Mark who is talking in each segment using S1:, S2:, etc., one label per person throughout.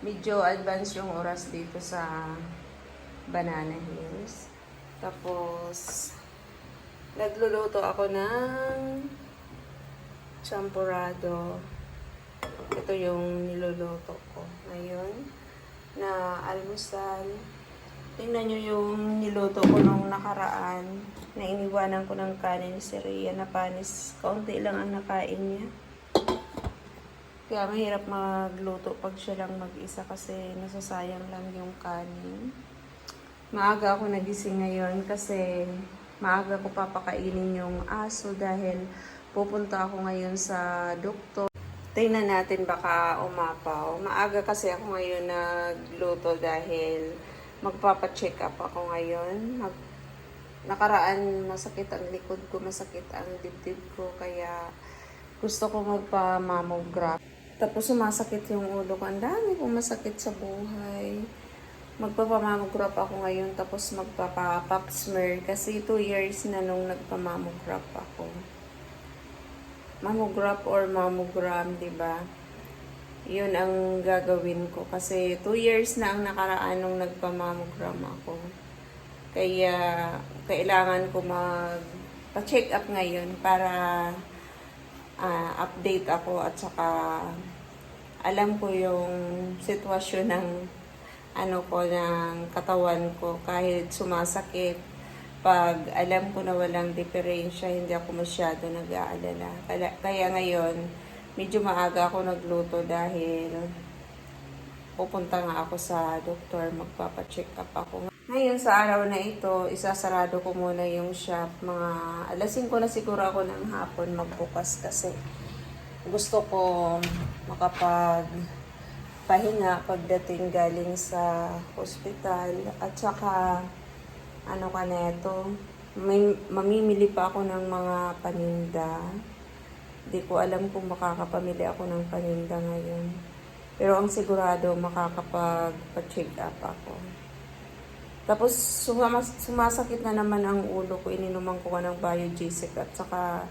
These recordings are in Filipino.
S1: medyo advance yung oras dito sa Banana Hills. Tapos, nagluluto ako ng champurado. Ito yung niluluto ko ngayon na almusal. Tingnan nyo yung niluto ko nung nakaraan na iniwanan ko ng kanin ni Rhea na panis. Kaunti lang ang nakain niya. Kaya mahirap magluto pag siya lang mag-isa kasi nasasayang lang yung kanin. Maaga ako nagising ngayon kasi maaga ko papakainin yung aso dahil pupunta ako ngayon sa doktor. Tingnan natin baka umapaw. Maaga kasi ako ngayon nagluto dahil magpapa-check up ako ngayon. Mag nakaraan masakit ang likod ko, masakit ang dibdib ko kaya gusto ko magpa-mammograph. Tapos sumasakit yung ulo ko. Ang dami kong masakit sa buhay. Magpapamamograph ako ngayon tapos magpapa-pap smear kasi 2 years na nung nagpamamograph ako. Mammograph or mammogram, di ba? Yun ang gagawin ko kasi 2 years na ang nakaraan nung nagpamammogram ako. Kaya kailangan ko mag-check up ngayon para ah, update ako at saka alam ko yung sitwasyon ng ano ko ng katawan ko kahit sumasakit. Pag alam ko na walang diferensya hindi ako masyado nag-aalala. Kaya ngayon medyo maaga ako nagluto dahil pupunta nga ako sa doktor magpapa-check up ako ngayon sa araw na ito isasarado ko muna yung shop. Mga alas 5 na siguro ako ng hapon magbukas kasi gusto ko makapag pahinga pagdating galing sa hospital. At saka ano ka neto may mamimili pa ako ng mga paninda. Di ko alam kung makakapamili ako ng paninda ngayon. Pero ang sigurado makakapag-check up ako tapos sumas- sumasakit na naman ang ulo ko ininuman ko ka ng biogesic at saka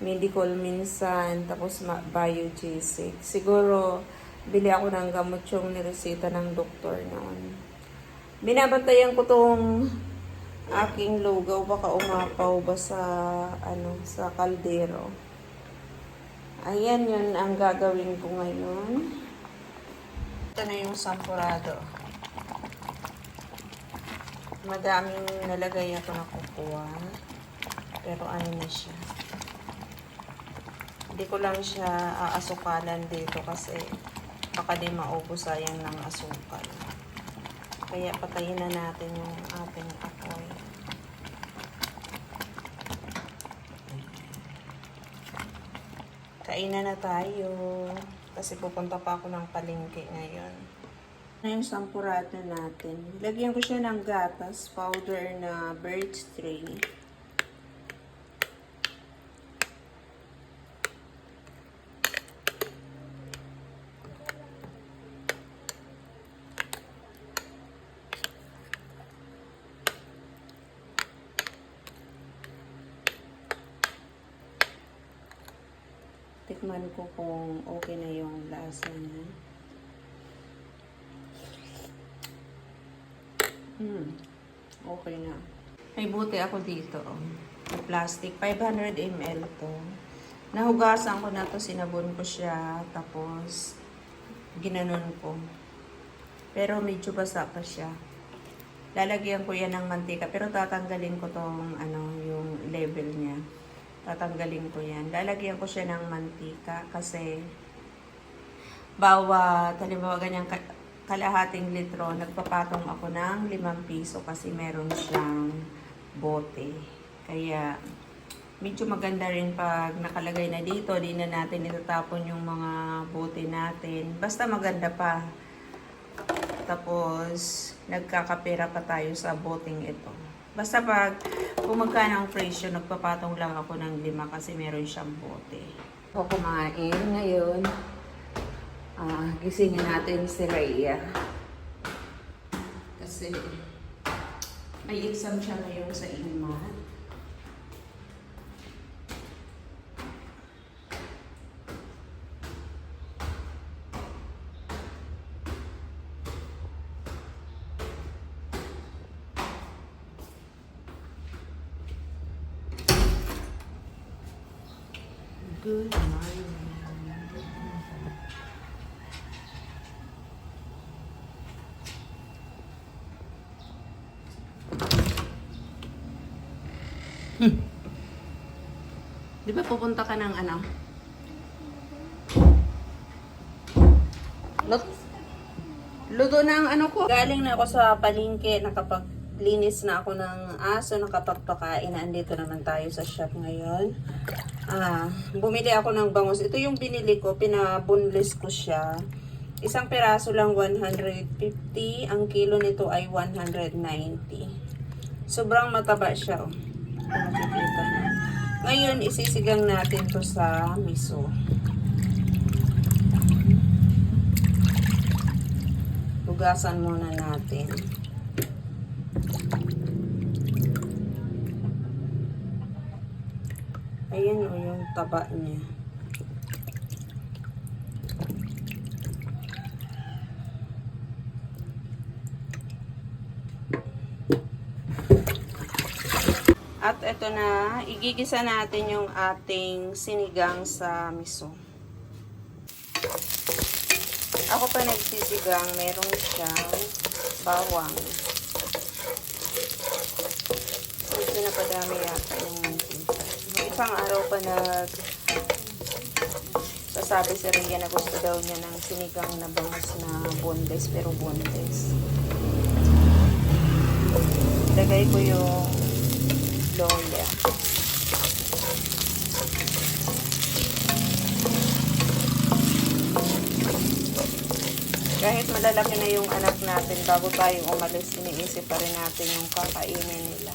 S1: medical minsan tapos ma- biogesic siguro bili ako ng gamot yung niresita ng doktor noon. Binabantayan ko tong aking lugaw baka umapaw ba sa ano sa kaldero. Ayan yun ang gagawin ko ngayon. Ito na yung sampurado. Madaming nalagay ako na kukuha. Pero ano na siya. Hindi ko lang siya aasukalan dito kasi baka di maubos sayang ng asukal. Kaya patayin na natin yung ating apoy. Kainan na tayo. Kasi pupunta pa ako ng palengke ngayon. Na yung sampurado natin. Lagyan ko siya ng gatas, powder na birch tree. Tikman ko kung okay na yung lasa niya. Hmm, okay na. May buti ako dito. Oh. Plastic. 500 ml to. Nahugasan ko na to, sinabon ko siya, tapos ginanon ko. Pero medyo basa pa siya. Lalagyan ko yan ng mantika, pero tatanggalin ko tong ano, yung level niya tatanggalin ko yan. Lalagyan ko siya ng mantika kasi bawat, halimbawa ganyang ka- kalahating litro, nagpapatong ako ng 5 piso kasi meron siyang bote. Kaya medyo maganda rin pag nakalagay na dito, di na natin itatapon yung mga bote natin. Basta maganda pa. Tapos, nagkakapera pa tayo sa boteng ito. Basta pag kung magkano ang presyo, nagpapatong lang ako ng lima kasi meron siyang bote. Ako kumain ngayon. Ah, gisingin natin si Rhea. Kasi may exam siya ngayon sa INMAT. Di ba pupunta ka ng ano? Lut Luto na ang ano ko. Galing na ako sa palengke, nakapaglinis na ako ng aso, nakapagpakain. Andito naman tayo sa shop ngayon. Ah, bumili ako ng bangus. Ito yung binili ko, pinabunlis ko siya. Isang peraso lang 150. Ang kilo nito ay 190. Sobrang mataba siya. Oh. Niyo. Ngayon, isisigang natin to sa miso. Hugasan muna natin. Ayan o yung taba niya. At ito na, igigisa natin yung ating sinigang sa miso. Ako pa nagsisigang, meron siyang bawang. Medyo napadami yata yung mantika. Yung isang araw pa nag sasabi si Rhea na gusto daw niya ng sinigang na bangus na boneless pero boneless. Lagay ko yung loya. Kahit malalaki na yung anak natin, bago tayo umalis, iniisip pa rin natin yung kakainin nila.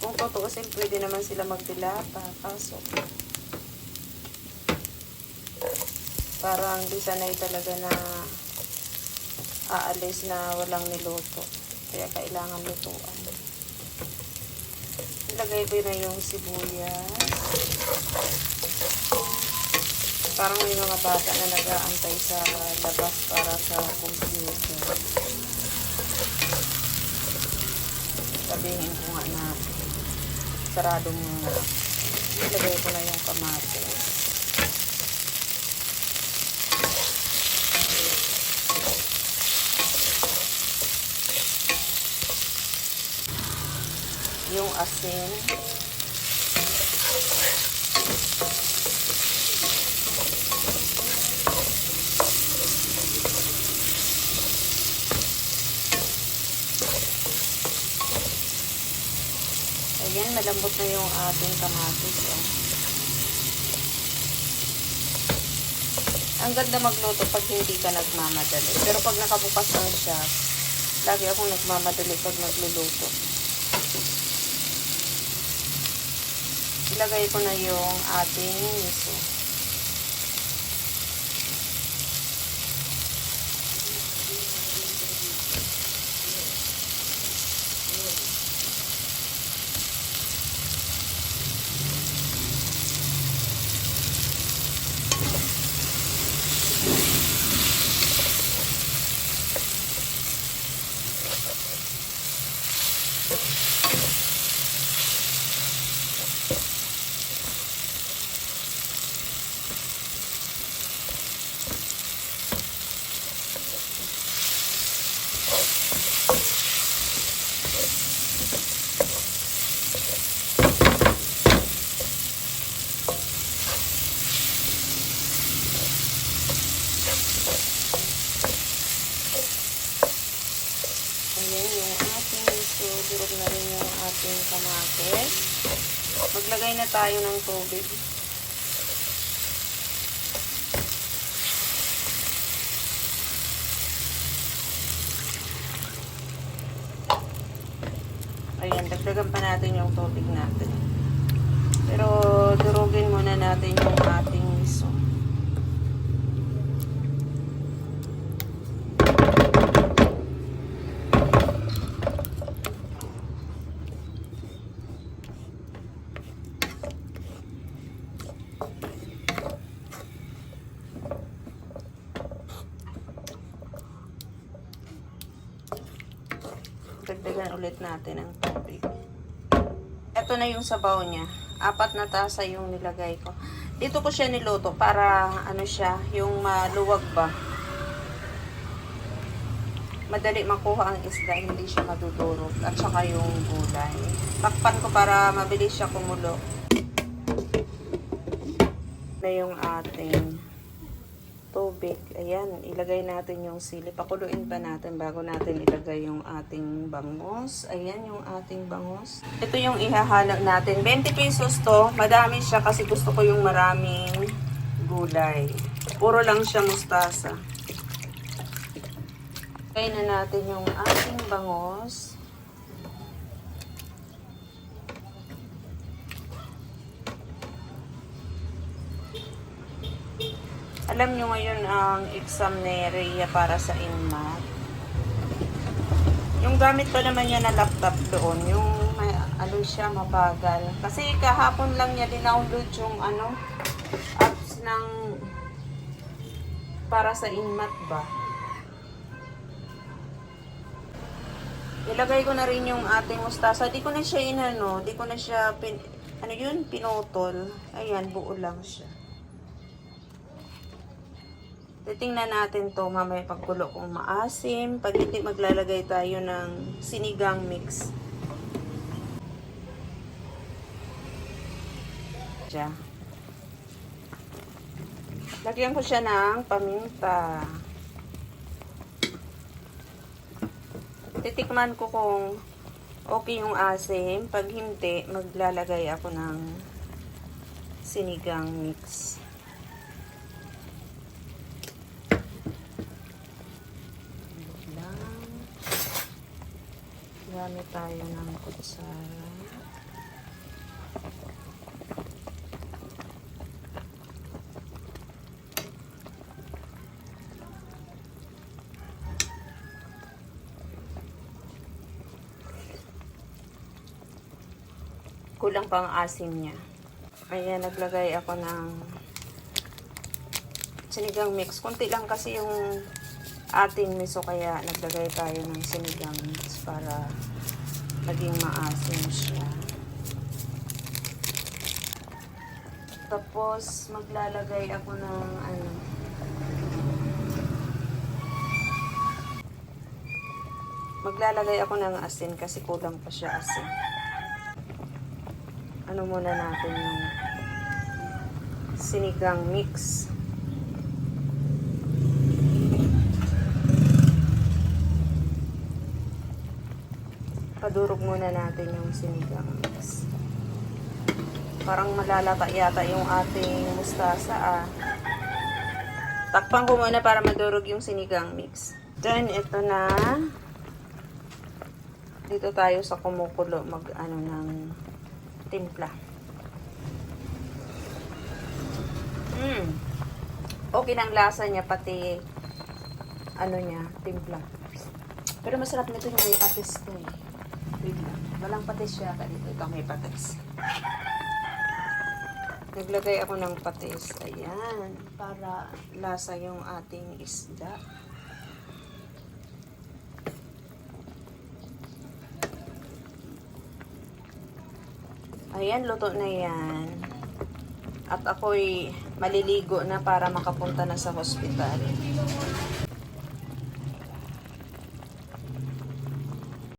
S1: Kung tutuusin, pwede naman sila magdilata. Kaso, parang di sanay talaga na aalis na walang niluto. Kaya kailangan lutuan. Ilagay ko na yung sibuyas. Parang may mga bata na nag-aantay sa labas para sa computer. Sabihin ko nga na sarado muna. Ilagay ko na yung kamatis. Yung asin. Ayan, malambot na yung ating kamatis. Oh. Ang ganda magluto pag hindi ka nagmamadali. Pero pag nakabukas lang siya, lagi akong nagmamadali pag nagluluto. Ilagay ko na yung ating miso. Ayan yung ating miso. Durog na rin yung ating kamatis. Maglagay na tayo ng tubig. Ayan, dagdagan pa natin yung tubig natin. Pero durugin muna natin yung ating miso. Dagdagan ulit natin ang Ito na yung sabaw niya. Apat na tasa yung nilagay ko. Dito ko siya niluto para ano siya, yung maluwag ba. Madali makuha ang isda, hindi siya madudurog. At saka yung gulay. Takpan ko para mabilis siya kumulo. Na yung ating tubig. Ayan, ilagay natin yung sili. Pakuluin pa natin bago natin ilagay yung ating bangos. Ayan yung ating bangos. Ito yung ihahalo natin. 20 pesos to. Madami siya kasi gusto ko yung maraming gulay. Puro lang siya mustasa. Ilagay na natin yung ating bangos. Alam nyo ngayon ang exam ni Rhea para sa INMAT. Yung gamit pa naman niya na laptop doon, yung may, ano siya, mabagal. Kasi kahapon lang niya dinownload yung ano, apps ng para sa INMAT ba. Ilagay ko na rin yung ating mustasa. Di ko na siya inano, di ko na siya, pin, ano yun, pinutol. Ayan, buo lang siya. Titingnan natin to mamaya pagkulo kung maasim. Pag hindi maglalagay tayo ng sinigang mix. Siya. Lagyan ko siya ng paminta. Titikman ko kung okay yung asim. Pag hindi, maglalagay ako ng sinigang mix. Gamit tayo ng kutsara. Kulang pa ang asim niya. Ayan, naglagay ako ng sinigang mix. Kunti lang kasi yung ating miso kaya naglagay tayo ng sinigang para maging maasim siya. Tapos maglalagay ako ng ano Maglalagay ako ng asin kasi kulang pa siya asin. Ano muna natin yung sinigang mix. Padurog muna natin yung sinigang mix. Parang malalata yata yung ating mustasa ah. Takpan ko muna para madurog yung sinigang mix. Then, ito na. Dito tayo sa kumukulo mag ano ng timpla. Mm. Okay ng lasa niya pati ano niya, timpla. Pero masarap nito yung may patis to eh. Wait lang. Walang patis siya ka dito. Ito may patis. Naglagay ako ng patis. Ayan. Para lasa yung ating isda. Ayan, luto na yan. At ako'y maliligo na para makapunta na sa hospital.